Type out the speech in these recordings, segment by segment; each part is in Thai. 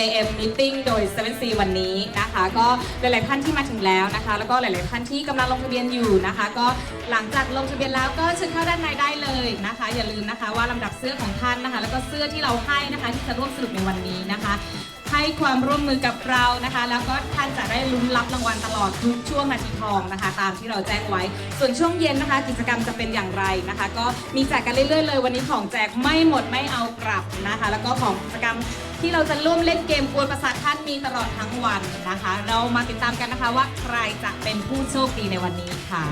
JM Meeting โดย 7C วันนี้นะคะ ก็หลาย ๆ ท่านที่มาถึงแล้วนะคะ แล้วก็หลาย ๆ ท่านที่กำลังลงทะเบียนอยู่นะคะ ก็หลังจากลงทะเบียนแล้วก็เชิญเข้าด้านในได้เลยนะคะ อย่าลืมนะคะว่าลำดับเสื้อของท่านนะคะ แล้วก็เสื้อที่เราให้นะคะที่จะร่วมสนุกในวันนี้นะคะให้ความร่วมมือกับเรานะคะ แล้วก็ท่านจะได้ลุ้นรับรางวัลตลอดทุกช่วงนาทีทองนะคะ ตามที่เราแจ้งไว้ ส่วนช่วงเย็นนะคะ กิจกรรมจะเป็นอย่างไรนะคะ ก็มีแจกกันเรื่อยๆเลย วันนี้ของแจกไม่หมดไม่เอากลับนะคะ แล้วก็ของกิจกรรมที่เราจะร่วมเล่นเกมกวนประสาทท่านมีตลอดทั้งวันนะคะเรามาติดตามกันนะคะว่าใครจะเป็นผู้โชคดีในวันนี้ค่ะ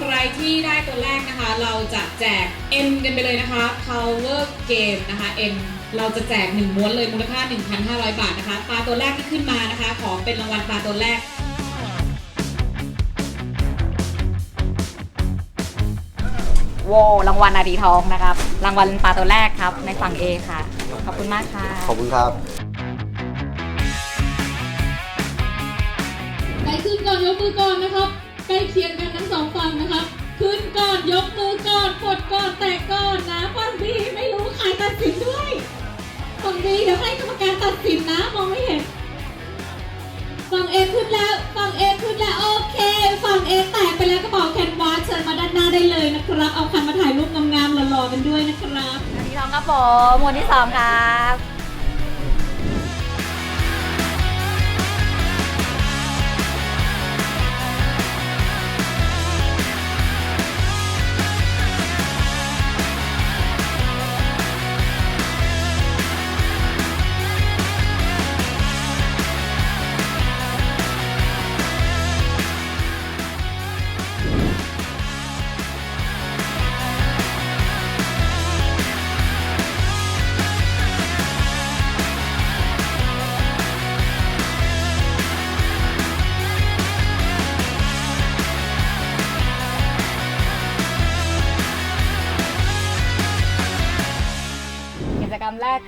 ใครที่ได้ตัวแรกนะคะ เราจะแจก M กันไปเลยนะคะ Power Game นะคะ M เราจะแจก1ม้วนเลยมูลค่า 1,500 บาทนะคะ ปลาตัวแรกที่ขึ้นมานะคะ ขอเป็นรางวัลปลาตัวแรกโวรางวัลนาดีทองนะครับ รางวัลปลาตัวแรกครับ ในฝั่ง A ค่ะ ขอบคุณมากค่ะ ขอบคุณครับใครขึ้นก่อนยกมือก่อนนะครับ ใกล้เคียงกันทั้งสองฝั่งนะครับขึ้นก่อนยกมือก่อนกดก่อนแตะก่อนนะฝั่งบีไม่รู้ใครตัดสินด้วยฝั่งบีเดี๋ยวให้กรรมการตัดสินนะมองไม่เห็นฝั่งเอขึ้นแล้วฝั่งเอขึ้นแล้วโอเคฝั่งเอแตกไปแล้วกระเป๋าแคนวาสเชิญมาด้านหน้าได้เลยนะครับเอาคันมาถ่ายรูปงามๆหล่อๆกันด้วยนะครับนาดีทองครับผมหมวดที่สองครับ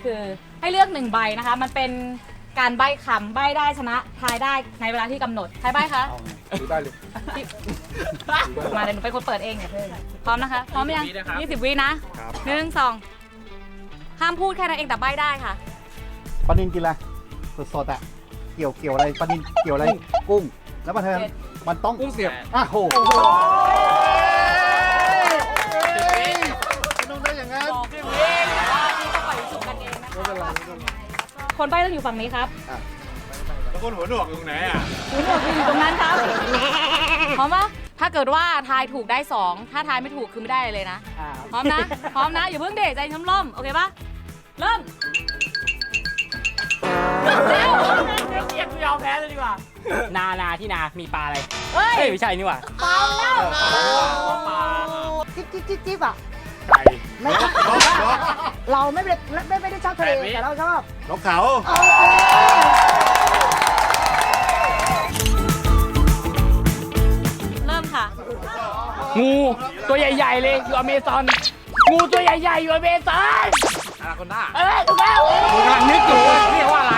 คือให้เลือกหนึ่งใบนะคะ มันเป็นการใบ้คำใบ้ได้ชนะทายได้ในเวลาที่กำหนดใครใบ้คะดูได้เลยมาเดี๋ยวหนูเป็นคนเปิดเองเนี่ยเพื่อนพร้อมนะคะ พร้อมยังยี่สิบวินะครับหนึ่งสองห้ามพูดแค่นั้นเองแต่ใบ้ได้ค่ะ ปลานินกินอะไรสดๆอะเกี่ยวเกี่ยวอะไรปลานินเกี่ยวอะไรกุ้ง แล้วมันเธอมันต้องกุ้งเสียบอะโห คนใบ้ต้องอยู่ฝั่งนี้ครับแล้วคนหัวหนวกอยู่ตรงไหนอะคุณบอกอยู่ตรงนั้นครับพร้อมปะถ้าเกิดว่าทายถูกได้สองถ้าทายไม่ถูกคือไม่ได้เลยนะ พร้อมนะ พร้อมนะอย่าเพิ่งเดใจช้ำล่มโอเคปะเริ่มเกียดกูยอมแพ้เลยดีกว่า นานาที่นา มีปลาอะไร เฮ้ยเอ้ยไม่ใช่นี่หว่าเปล่าแล้วปลาจิ๊บจิ๊บจิ๊บจิ๊บอะ ไก่ไม่เราไม่ได้ไม่ไม่ได้ชอบทะเลแต่เราชอบนกเขาเริ่มค่ะ งูตัวใหญ่ ๆ เลยอยู่อเมซอน งูตัวใหญ่ ๆ อยู่อเมซอนอาราโคน่าเอ้ยถูกแล้วผมกำลังนึกอยู่เรียกว่าอะไร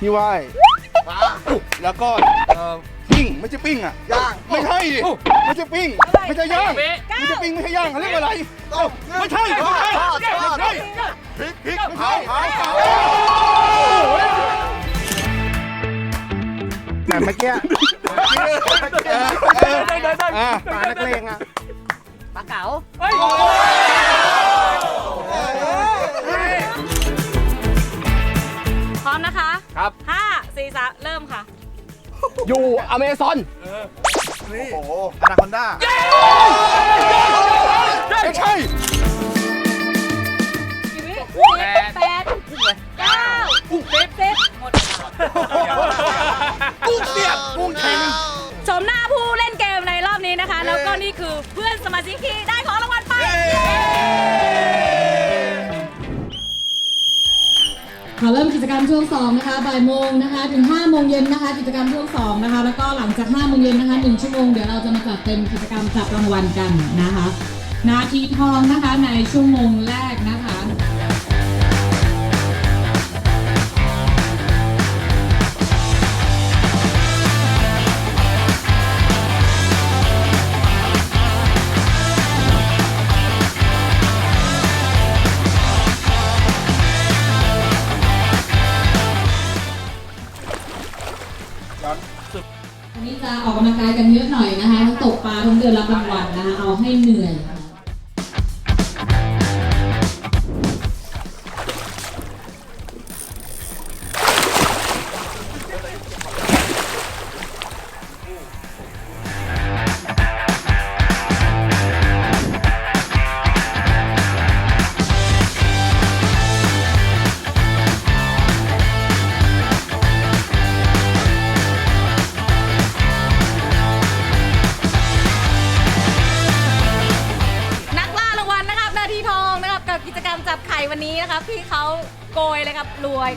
ที่ไหว้แล้วก็เอ่อปิ้ง ไม่ใช่ปิ้งอะย่างไม่ใช่ดิไม่ใช่ปิ้ง ไม่ใช่ย่างไม่ใช่ปิ้งไม่ใช่ย่างเขาเรียกว่าอะไรเอ้าไม่ใช่ไม่ใช่ไม่ใช่พริกพริกเผาเผาเผาแต่เมื่อกี้อ่าปลานักเลงอะปลาเก๋าพร้อมนะคะ ครับห้าสี่สามเริ่มค่ะ อยู่อเมซอนโอ้โหอนาคอนด้าไม่ใช่กี่วิแปดแปดเก้าสิบสิบหมดเวลากุ้งเสียบกุ้งแข็งชมหน้าผู้เล่นเกมในรอบนี้นะคะ แล้วก็นี่คือเพื่อนสมาชิกที่ได้ของรางวัลไป ขอเริ่มกิจกรรมช่วง2นะคะบ่ายโมงนะคะถึง5โมงเย็นนะคะ กิจกรรมช่วง2นะคะ แล้วก็หลังจาก5โมงเย็นนะคะ1ชั่วโมงเดี๋ยวเราจะมาจัดเป็นกิจกรรมจับรางวัลกันนะคะ นาทีทองนะคะในชั่วโมงแรกนะคะ อออกกำลังกายกันเยอะหน่อยนะคะทั้งตกปลาทั้งเดินรับรางวัลนะคะเอาให้เหนื่อย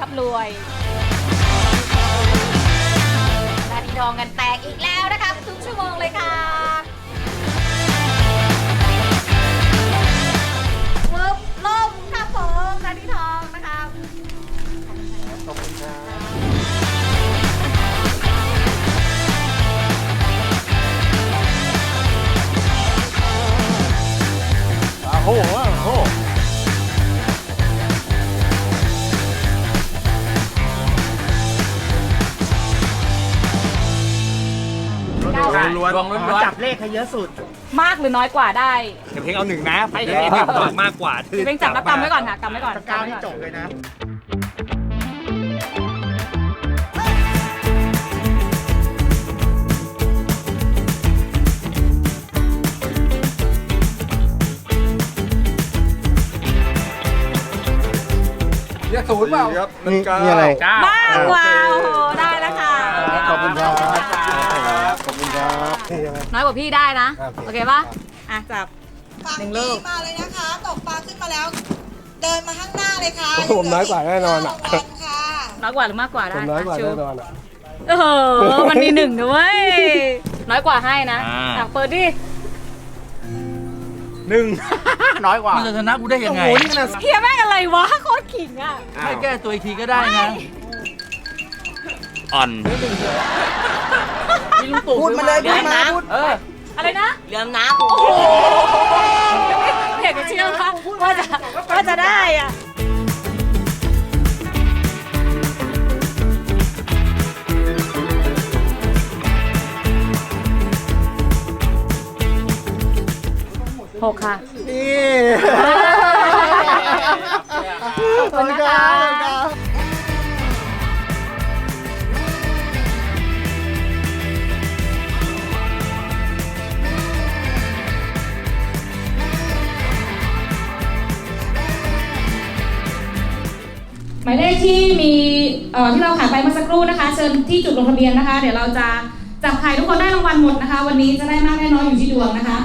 ครับรวยครับรวยนาทีทองกันแตกอีกแล้ว จับเลขให้เยอะสุด มากหรือน้อยกว่าได้เดี๋ยวเพลงเอาหนึ่งนะให้เดี๋ยวเพลงมากมากกว่าพี่เพ่งจับแล้วกำไว้ก่อนค่ะกำไว้ก่อนกาวนี่จบเลยนะเรียกศูนย์เปล่า ครับนี่นี่อะไรเก้ามากกว่าโอ้โหได้แล้วค่ะ ขอบคุณครับ ขอบคุณครับ น้อยกว่าพี่ได้นะ โอเคปะอะจับ ฝั่งหนึ่งลูนี้ก มาเลยนะคะ ตกปลาขึ้นมาแล้ว เดินมาข้างหน้าเลยค่ะผมน้อยกว่าแน่นอนอะ รางวัลค่ะน้อยกว่าหรือมากกว่าได้ผมน้อยกว่าชูแน่นอนอะโอ้โหมันมีหนึ่งด้วยน้อยกว่าให้นะอะเปิดดิหนึ่ง น้อยกว่ามันจะชนะกูได้ยังไงเฮียแม่งอะไรวะโคตรขิงอะให้แก้ตัวอีกทีก็ได้นะอ่อน พูดมาเลยพูดมาพูด เออ อะไรนะ เรือน้โอ้โหเด็กเชื่อค่ะว่าจะว่าจะได้อะหกค่ะ นี่ ขอบคุณ ที่เราขายไปเมื่อสักครู่นะคะ เชิญที่จุดลงทะเบียนนะคะ เดี๋ยวเราจะจับไข่ทุกคนได้รางวัลหมดนะคะ วันนี้จะได้มากได้น้อยอยู่ที่ดวงนะคะ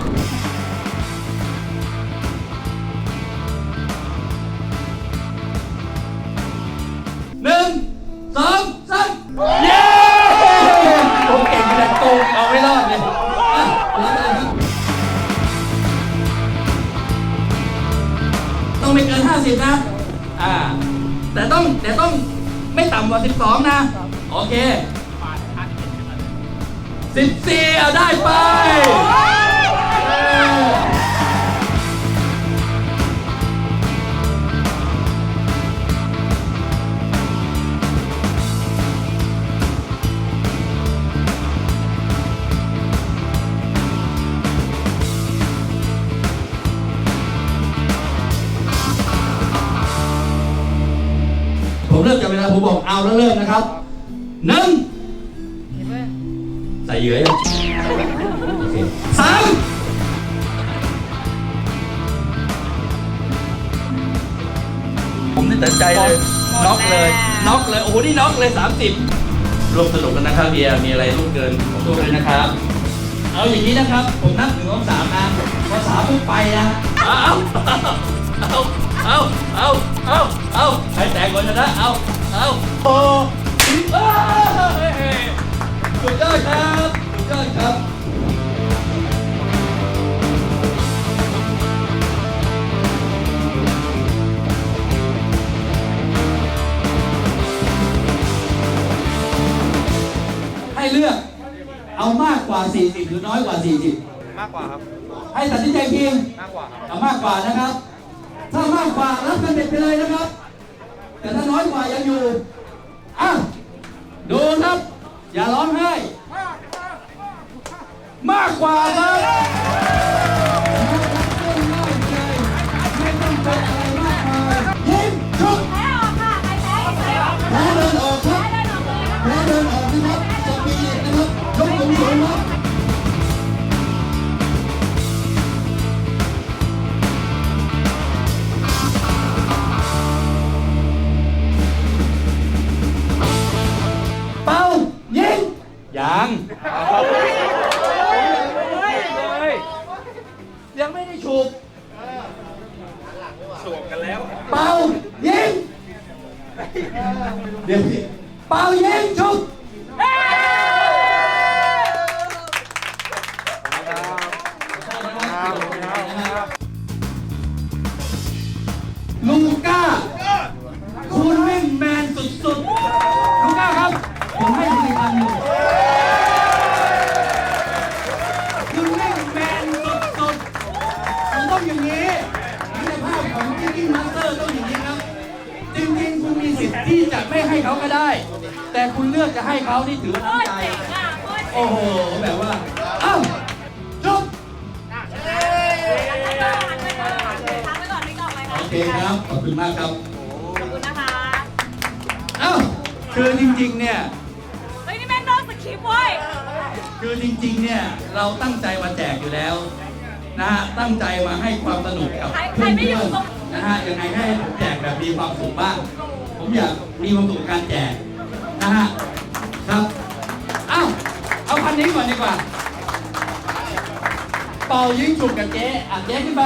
เวลาผมบอกเอาแล้วเริ่มนะครับหนึ่งใส่เหยื่อยังโอเคสามผมนี่ตัดใจเลยน็อกเลยน็อกเลยโอ้โหนี่น็อกเลย30ร่วมสนุกกันนะครับเบียร์มีอะไรร่วมเกินขอโทษเลยนะครับ เอาอย่างนี้นะครับ ผมนับหนึ่งสองสามนะพอสามปุ๊บไปนะเอาเอาเอาเอาเอาเอาใครแตกก่อนชนะเอาเอา โอ้เอ้ยสุดยอดครับสุดยอดครับ ให้เลือก เอามากกว่า 40 หรือน้อยกว่า 40 มากกว่าครับ ให้ตัดสินใจเพียง มากกว่าครับ เอามากกว่านะครับ ถ้ามากกว่ารับกันเด็ดไปเลยนะครับ แต่ถ้าน้อยกว่ายังอยู่ อะดูครับ อย่าร้องไห้ มากกว่าครับ เป่ายิ คครับ ขอบคุณมากครับ ขอบคุณนะคะเอ้าคือจริงๆ เนี่ย เฮ้ยนี่แม่งนอกสคริปต์เว้ยคือจริงๆ เนี่ยเราตั้งใจมาแจกอยู่แล้วนะฮะตั้งใจมาให้ความสนุกกับใครใครเพื่ไม่อยู่อนตรงๆนะฮะยังไงให้ผมแจกแบบมีความสุขบ้างผมอยากมีความสุขกับการแจกนะฮะครับเอ้าเอาพันนี้ก่อนดีกว่า เป่ายิงฉุบกับเจ๊อะเจ๊ขึ้นไป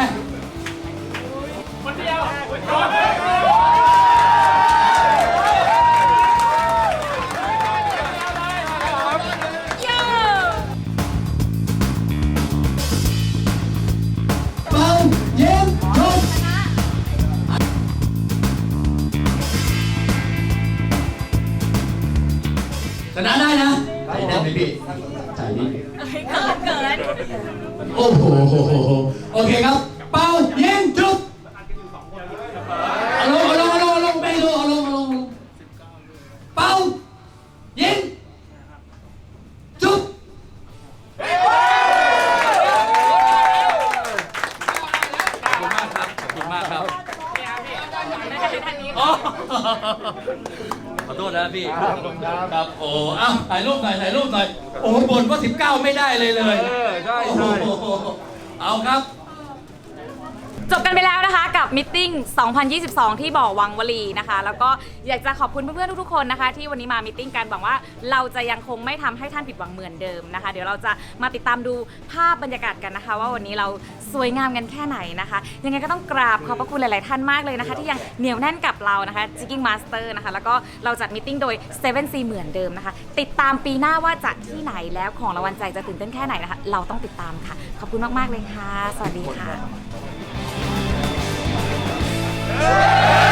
ชนะได้นะใส่ได้ไหมพี่ใส่ดิเกินเกิน โอ้โห โอเคครับ เป่ายิง คุณมากครับอ๋อขอโทษนะพี่ครับ โอ้เอ้าถ่ายรูปหน่อยถ่ายรูปหน่อย โอ้โหบ่นว่า 19 ไม่ได้เลยเลย เออใช่ใช่ โอ้โหเอาครับ จบกันไปแล้วนะคะกับมิทติ้ง2022 ที่บ่อวังวลีนะคะ แล้วก็อยากจะขอบคุณเพื่อนๆทุกๆคนนะคะ ที่วันนี้มามิทติ้งกันหวังว่าเราจะยังคงไม่ทำให้ท่านผิดหวังเหมือนเดิมนะคะ เดี๋ยวเราจะมาติดตามดูภาพบรรยากาศกันนะคะ ว่าวันนี้เราสวยงามกันแค่ไหนนะคะ ยังไงก็ต้องกราบขอบพระคุณหลายๆท่านมากเลยนะคะ ที่ยังเหนียวแน่นกับเรานะคะ Jigging Master นะคะ แล้วก็เราจัดมิทติ้งโดย 7 C เหมือนเดิมนะคะ ติดตามปีหน้าว่าจัดที่ไหนแล้วของรางวัลใจจะตื่นเต้นแค่ไหนนะคะ เราต้องติดตามค่ะ ขอบคุณมากๆเลยค่ะ สวัสดีค่ะ Amém.